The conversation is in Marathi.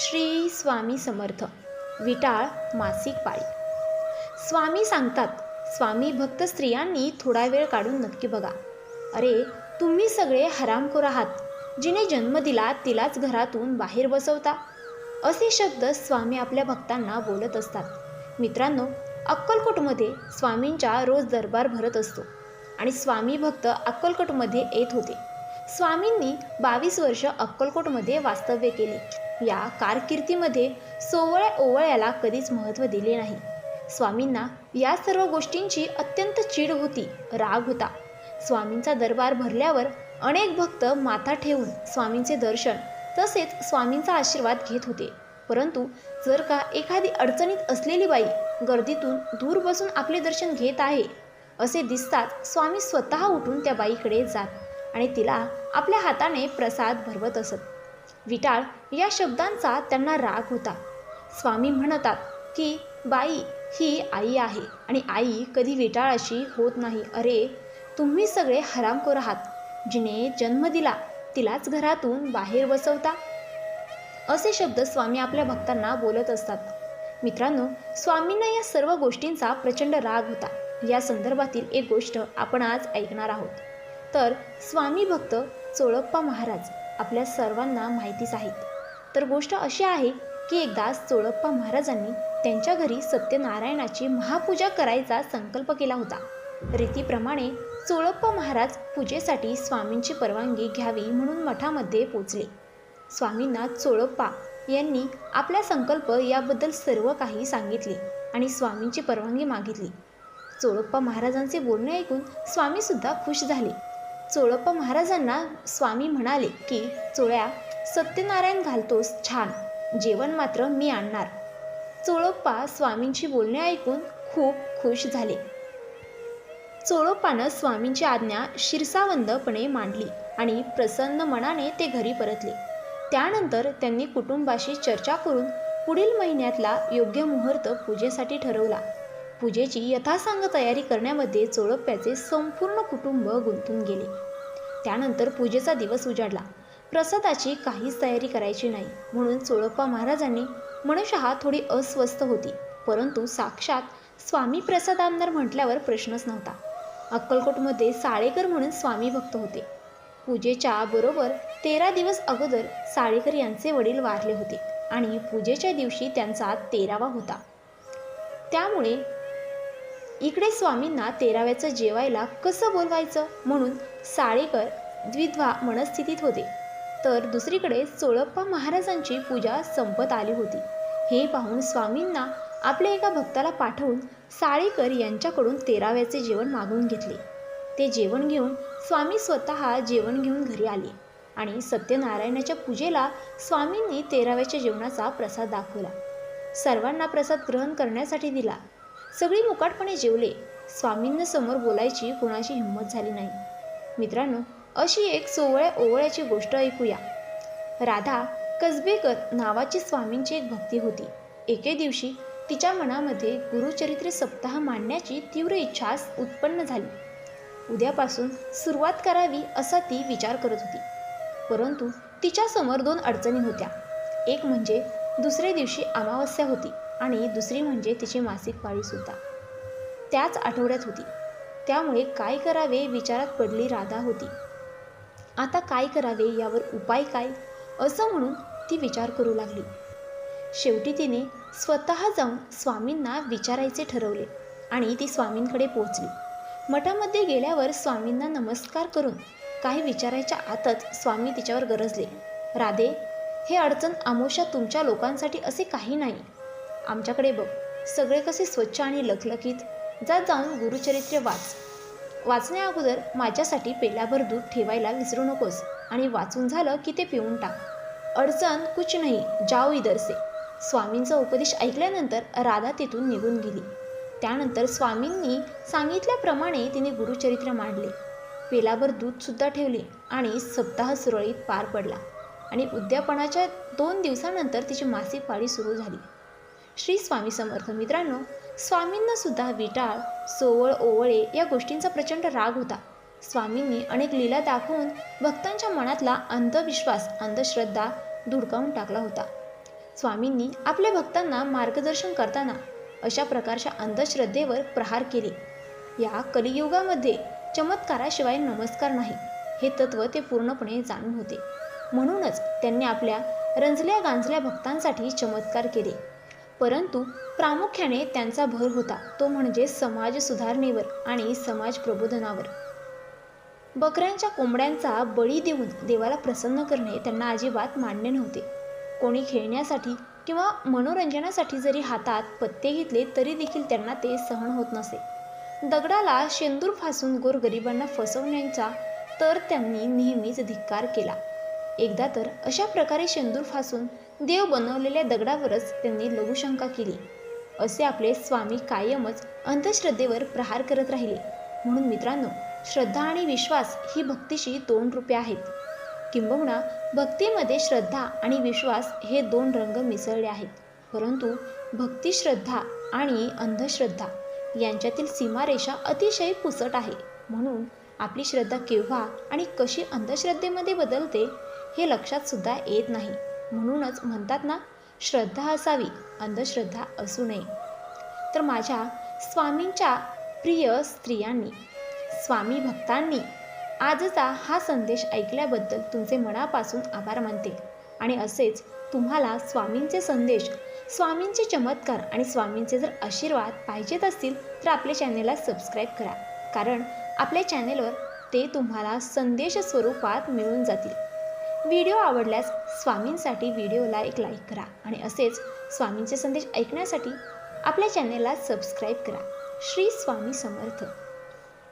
श्री स्वामी समर्थ विटाळ मासिक पाळी. स्वामी सांगतात स्वामी भक्त स्त्रियांनी थोडा वेळ काढून नक्की बघा. अरे तुम्ही सगळे हरामखोर आहात. जिने जन्म दिला तिलाच घरातून बाहेर बसवता. असे शब्द स्वामी आपल्या भक्तांना बोलत असतात. मित्रांनो अक्कलकोटमध्ये स्वामींच्या रोज दरबार भरत असतो आणि स्वामी भक्त अक्कलकोटमध्ये येत होते. स्वामींनी बावीस वर्ष अक्कलकोटमध्ये वास्तव्य केले. या कारकिर्दीमध्ये सोवळ्या ओवळ्याला कधीच महत्त्व दिले नाही. स्वामींना या सर्व गोष्टींची अत्यंत चीड होती राग होता. स्वामींचा दरबार भरल्यावर अनेक भक्त माथा ठेवून स्वामींचे दर्शन तसेच स्वामींचा आशीर्वाद घेत होते. परंतु जर का एखादी अडचणीत असलेली बाई गर्दीतून दूर बसून आपले दर्शन घेत आहे असे दिसताच स्वामी स्वतः उठून त्या बाईकडे जात आणि तिला आपल्या हाताने प्रसाद भरवत असत. विटाळ या शब्दांचा त्यांना राग होता. स्वामी म्हणतात की बाई ही आई आहे आणि आई कधी विटाळाशी होत नाही. अरे तुम्ही सगळे हरामखोर आहात. जिने जन्म दिला तिलाच घरातून बाहेर बसवता. असे शब्द स्वामी आपल्या भक्तांना बोलत असतात. मित्रांनो स्वामींना या सर्व गोष्टींचा प्रचंड राग होता. या संदर्भातील एक गोष्ट आपण आज ऐकणार आहोत. तर स्वामी भक्त चोळप्पा महाराज आपल्या सर्वांना माहितीच आहेत. तर गोष्ट अशी आहे की एकदा चोळप्पा महाराजांनी त्यांच्या घरी सत्यनारायणाची महापूजा करायचा संकल्प केला होता. रीतीप्रमाणे चोळप्पा महाराज पूजेसाठी स्वामींची परवानगी घ्यावी म्हणून मठामध्ये पोचले. स्वामींना चोळप्पा यांनी आपला संकल्प याबद्दल सर्व काही सांगितले आणि स्वामींची परवानगी मागितली. चोळप्पा महाराजांचे बोलणे ऐकून स्वामीसुद्धा खुश झाले. चोळप्पा महाराजांना स्वामी म्हणाले की चोळ्या सत्यनारायण घालतोस छान. जेवण मात्र मी आणणार. चोळप्पा स्वामींची बोलणे ऐकून खूप खुश झाले. चोळप्पानं स्वामींची आज्ञा शिरसावंदपणे मांडली आणि प्रसन्न मनाने ते घरी परतले. त्यानंतर त्यांनी कुटुंबाशी चर्चा करून पुढील महिन्यातला योग्य मुहूर्त पूजेसाठी ठरवला. पूजेची यथासांग तयारी करण्यामध्ये चोळप्प्याचे संपूर्ण कुटुंब गुंतून गेले. त्यानंतर पूजेचा दिवस उजाडला. प्रसादाची काहीच तयारी करायची नाही. म्हणून चोळप्पा महाराजांनी मनशहा थोडी अस्वस्थ होती. परंतु साक्षात स्वामी प्रसाद आमदार म्हटल्यावर प्रश्नच नव्हता. अक्कलकोटमध्ये साळेकर म्हणून स्वामी भक्त होते. पूजेच्या बरोबर तेरा दिवस अगोदर साळेकर यांचे वडील वारले होते आणि पूजेच्या दिवशी त्यांचा तेरावा होता. त्यामुळे इकडे स्वामींना तेराव्याचं जेवायला कसं बोलवायचं? म्हणून साळेकर द्विध्वा मनस्थितीत होते. तर दुसरीकडे चोळप्पा महाराजांची पूजा संपत आली होती. हे पाहून स्वामींना आपल्या एका भक्ताला पाठवून साळेकर यांच्याकडून तेराव्याचे जेवण मागून घेतले. ते जेवण घेऊन स्वामी स्वतः जेवण घेऊन घरी आले आणि सत्यनारायणाच्या पूजेला स्वामींनी तेराव्याच्या जेवणाचा प्रसाद दाखवला. सर्वांना प्रसाद ग्रहण करण्यासाठी दिला. सगळी मुकाटपणे जेवले. स्वामींना समोर बोलायची कोणाची हिंमत झाली नाही. मित्रांनो अशी एक सोवळ्या ओवळ्याची गोष्ट ऐकूया. राधा कसबेकर नावाची स्वामींची एक भक्ती होती. एके दिवशी तिच्या मनामध्ये गुरुचरित्र सप्ताह मांडण्याची तीव्र इच्छा उत्पन्न झाली. उद्यापासून सुरुवात करावी असा ती विचार करत होती. परंतु तिच्यासमोर दोन अडचणी होत्या. एक म्हणजे दुसऱ्या दिवशी अमावस्या होती. आणि दुसरी म्हणजे तिची मासिक पाळीसुद्धा त्याच आठवड्यात होती. त्यामुळे काय करावे विचारात पडली राधा होती. आता काय करावे? यावर उपाय काय? असं म्हणून ती विचार करू लागली. शेवटी तिने स्वतः जाऊन स्वामींना विचारायचे ठरवले आणि ती स्वामींकडे पोहोचली. मठामध्ये गेल्यावर स्वामींना नमस्कार करून काही विचारायच्या आतच स्वामी तिच्यावर गरजले. राधे हे अडचण आमोशा तुमच्या लोकांसाठी असे काही नाही. आमच्याकडे बघ. सगळे कसे स्वच्छ आणि लखलखीत. जा जाऊन गुरुचरित्र वाच. वाचण्या अगोदर माझ्यासाठी पेल्याभर दूध ठेवायला विसरू नकोस आणि वाचून झालं की ते पिऊन टाक. अडचण कुछ नाही जाओ इधर से. स्वामींचा उपदेश ऐकल्यानंतर राधा तिथून निघून गेली. त्यानंतर स्वामींनी सांगितल्याप्रमाणे तिने गुरुचरित्र मांडले. पेलाभर दूधसुद्धा ठेवले आणि सप्ताह सुरळीत पार पडला आणि उद्यापनाच्या दोन दिवसानंतर तिची मासिक पाळी सुरू झाली. श्री स्वामी समर्थ मित्रांनो स्वामींना सुद्धा विटाळ सोवळ ओवळे या गोष्टींचा प्रचंड राग होता. स्वामींनी अनेक लीला दाखवून भक्तांच्या मनातला अंधविश्वास अंधश्रद्धा धुडकावून टाकला होता. स्वामींनी आपल्या भक्तांना मार्गदर्शन करताना अशा प्रकारच्या अंधश्रद्धेवर प्रहार केले. या कलियुगामध्ये चमत्काराशिवाय नमस्कार नाही हे तत्त्व ते पूर्णपणे जाणून होते. म्हणूनच त्यांनी आपल्या रंजल्या गांजल्या भक्तांसाठी चमत्कार केले. परंतु प्रामुख्याने त्यांचा भर होता तो म्हणजे समाज सुधारणेवर आणि समाज प्रबोधनावर. बकऱ्यांच्या कोंबड्यांचा बळी देऊन देवाला प्रसन्न करणे त्यांना अजिबात मान्य नव्हते. कोणी खेळण्यासाठी किंवा मनोरंजनासाठी जरी हातात पत्ते घेतले तरी देखील त्यांना ते सहन होत नसे. दगडाला शेंदूर फासून गोरगरिबांना फसवण्याचा तर त्यांनी नेहमीच धिक्कार केला. एकदा तर अशा प्रकारे शेंदूर फासून देव बनवलेल्या दगडावरच त्यांनी लघुशंका केली. असे आपले स्वामी कायमच अंधश्रद्धेवर प्रहार करत राहिले. म्हणून मित्रांनो श्रद्धा आणि विश्वास ही भक्तीशी दोन रूपे आहेत. किंबहुना भक्तीमध्ये श्रद्धा आणि विश्वास हे दोन रंग मिसळले आहेत. परंतु भक्तिश्रद्धा आणि अंधश्रद्धा यांच्यातील सीमारेषा अतिशय पुसट आहे. म्हणून आपली श्रद्धा केव्हा आणि कशी अंधश्रद्धेमध्ये बदलते हे लक्षात सुद्धा येत नाही. म्हणूनच म्हणतात ना श्रद्धा असावी अंधश्रद्धा असू नये. तर माझ्या स्वामींच्या प्रिय स्त्रियांनी स्वामी भक्तांनी आजचा हा संदेश ऐकल्याबद्दल तुमचे मनापासून आभार मानते. आणि असेच तुम्हाला स्वामींचे संदेश स्वामींचे चमत्कार आणि स्वामींचे जर आशीर्वाद पाहिजेत असतील तर आपल्या चॅनेलला सबस्क्राईब करा. कारण आपल्या चॅनेलवर ते तुम्हाला संदेश स्वरूपात मिळून जातील. व्हिडिओ आवडल्यास स्वामींसाठी व्हिडिओला एक लाईक करा आणि असेच स्वामींचे संदेश ऐकण्यासाठी आपल्या चॅनेलला सबस्क्राईब करा. श्री स्वामी समर्थ.